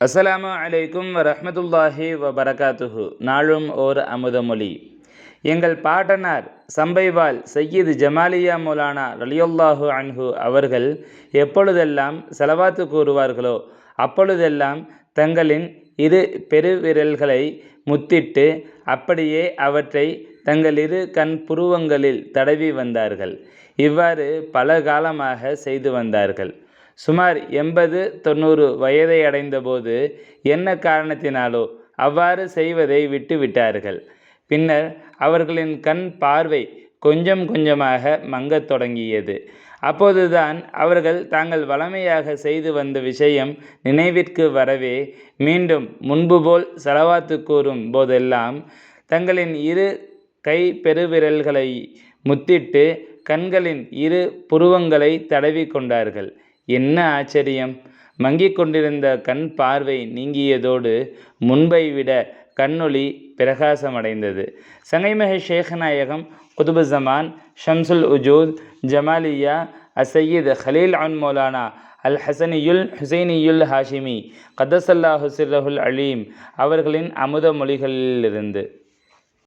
அஸ்ஸலாமு அலைக்கும் வரமத்துல்லாஹி வபரகாத்துஹு. நாளும் ஓர் அமுதமொழி எங்கள் பாட்டனார் சம்பைவால் சையீது ஜமாலியா மௌலானா ரலியுல்லாஹு அன்ஹு அவர்கள் எப்பொழுதெல்லாம் செலவாத்து கூறுவார்களோ அப்பொழுதெல்லாம் தங்களின் இரு பெருவிரல்களை முத்திட்டு அப்படியே அவற்றை தங்கள் இரு கண் புருவங்களில் தடவி வந்தார்கள். இவ்வாறு பல காலமாக செய்து வந்தார்கள். சுமார் எண்பது தொண்ணூறு வயதை அடைந்தபோது என்ன காரணத்தினாலோ அவ்வாறு செய்வதை விட்டுவிட்டார்கள் பின்னர் அவர்களின் கண் பார்வை கொஞ்சம் கொஞ்சமாக மங்கத் தொடங்கியது. அப்போதுதான் அவர்கள் தாங்கள் வளமையாக செய்து வந்த விஷயம் நினைவிற்கு வரவே மீண்டும் முன்பு போல் செலவாத்து கூறும் போதெல்லாம் தங்களின் இரு கை பெருவிரல்களை முத்திட்டு கண்களின் இரு புருவங்களை தடவி கொண்டார்கள். என்ன ஆச்சரியம்? மங்கிக் கொண்டிருந்த கண் பார்வை நீங்கியதோடு முன்பை விட கண்ணொளி பிரகாசமடைந்தது. சங்கைமஹ ஷேഖநாயகம் குதுபு ஜமான் ஷம்சுல் உஜூத் ஜமாலியா அசையீத் ஹலீல் அன் மௌலானா அல் ஹசனியுல் ஹுசைனியுல் ஹாஷிமி கதசல்லா ஹுசிரஹுல் அலீம் அவர்களின் அமுத மொழிகளிலிருந்து.